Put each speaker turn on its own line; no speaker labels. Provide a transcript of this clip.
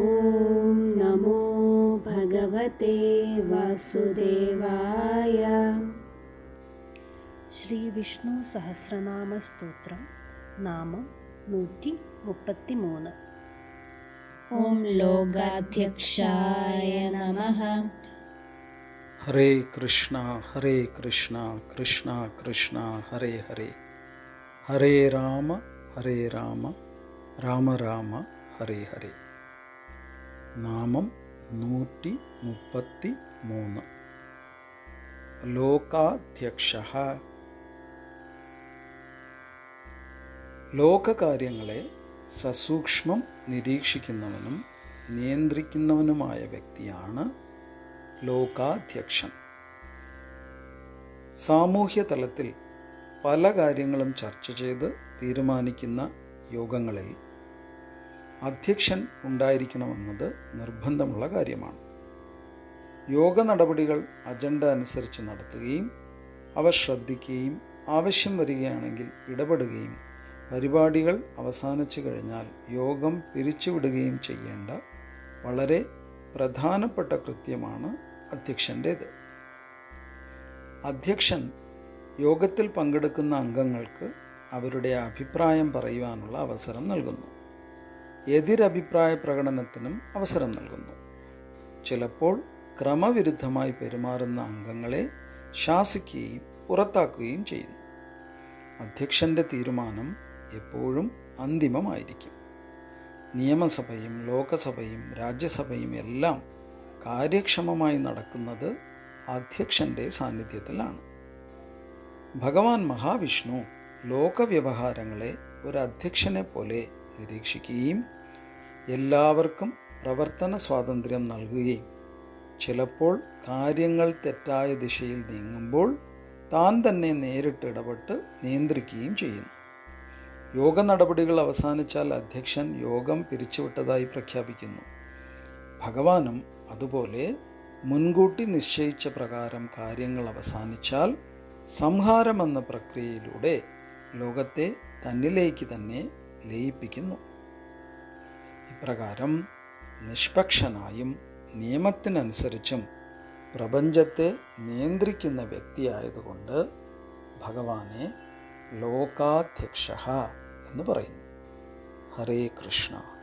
ॐ नमो भगवते वासुदेवाय।
श्रीविष्णुसहस्रनामस्तोत्रं नाम नूटि मुप्पत्तिमून्
ॐ लोकाध्यक्षाय नमः।
हरे कृष्ण हरे कृष्ण कृष्ण कृष्ण हरे हरे। हरे राम हरे राम राम राम हरे हरे। നാമം നൂറ്റി മുപ്പത്തി മൂന്ന്. ലോകാധ്യക്ഷ. ലോകകാര്യങ്ങളെ സസൂക്ഷ്മം നിരീക്ഷിക്കുന്നവനും നിയന്ത്രിക്കുന്നവനുമായ വ്യക്തിയാണ് ലോകാധ്യക്ഷൻ. സാമൂഹ്യ തലത്തിൽ പല കാര്യങ്ങളും ചർച്ച ചെയ്ത് തീരുമാനിക്കുന്ന യോഗങ്ങളിൽ അധ്യക്ഷൻ ഉണ്ടായിരിക്കണമെന്നത് നിർബന്ധമുള്ള കാര്യമാണ്. യോഗ നടപടികൾ അജണ്ട അനുസരിച്ച് നടത്തുകയും അവ ശ്രദ്ധിക്കുകയും ആവശ്യം വരികയാണെങ്കിൽ ഇടപെടുകയും പരിപാടികൾ അവസാനിച്ചു കഴിഞ്ഞാൽ യോഗം പിരിച്ചുവിടുകയും ചെയ്യേണ്ട വളരെ പ്രധാനപ്പെട്ട കൃത്യമാണ് അധ്യക്ഷന്റേത്. അധ്യക്ഷൻ യോഗത്തിൽ പങ്കെടുക്കുന്ന അംഗങ്ങൾക്ക് അവരുടെ അഭിപ്രായം പറയുവാനുള്ള അവസരം നൽകുന്നു. എതിരഭിപ്രായ പ്രകടനത്തിനും അവസരം നൽകുന്നു. ചിലപ്പോൾ ക്രമവിരുദ്ധമായി പെരുമാറുന്ന അംഗങ്ങളെ ശാസിക്കുകയും പുറത്താക്കുകയും ചെയ്യുന്നു. അധ്യക്ഷന്റെ തീരുമാനം എപ്പോഴും അന്തിമമായിരിക്കും. നിയമസഭയും ലോകസഭയും രാജ്യസഭയും എല്ലാം കാര്യക്ഷമമായി നടക്കുന്നത് അധ്യക്ഷന്റെ സാന്നിധ്യത്തിലാണ്. ഭഗവാൻ മഹാവിഷ്ണു ലോകവ്യവഹാരങ്ങളെ ഒരു അധ്യക്ഷനെ പോലെ നിരീക്ഷിക്കുകയും എല്ലാവർക്കും പ്രവർത്തന സ്വാതന്ത്ര്യം നൽകുകയും. ചിലപ്പോൾ കാര്യങ്ങൾ തെറ്റായ ദിശയിൽ നീങ്ങുമ്പോൾ താൻ തന്നെ നേരിട്ട് ഇടപെട്ട് നിയന്ത്രിക്കുകയും ചെയ്യുന്നു. യോഗ നടപടികൾ അവസാനിച്ചാൽ അധ്യക്ഷൻ യോഗം പിരിച്ചുവിട്ടതായി പ്രഖ്യാപിക്കുന്നു. ഭഗവാനും അതുപോലെ മുൻകൂട്ടി നിശ്ചയിച്ച പ്രകാരം കാര്യങ്ങൾ അവസാനിച്ചാൽ സംഹാരമെന്ന പ്രക്രിയയിലൂടെ ലോകത്തെ തന്നിലേക്ക് തന്നെ ലയിപ്പിക്കുന്നു. ഇപ്രകാരം നിഷ്പക്ഷനായും നിയമത്തിനനുസരിച്ചും പ്രപഞ്ചത്തെ നിയന്ത്രിക്കുന്ന വ്യക്തിയായതുകൊണ്ട് ഭഗവാനെ ലോകാധ്യക്ഷ എന്ന് പറയുന്നു. ഹരേ കൃഷ്ണ.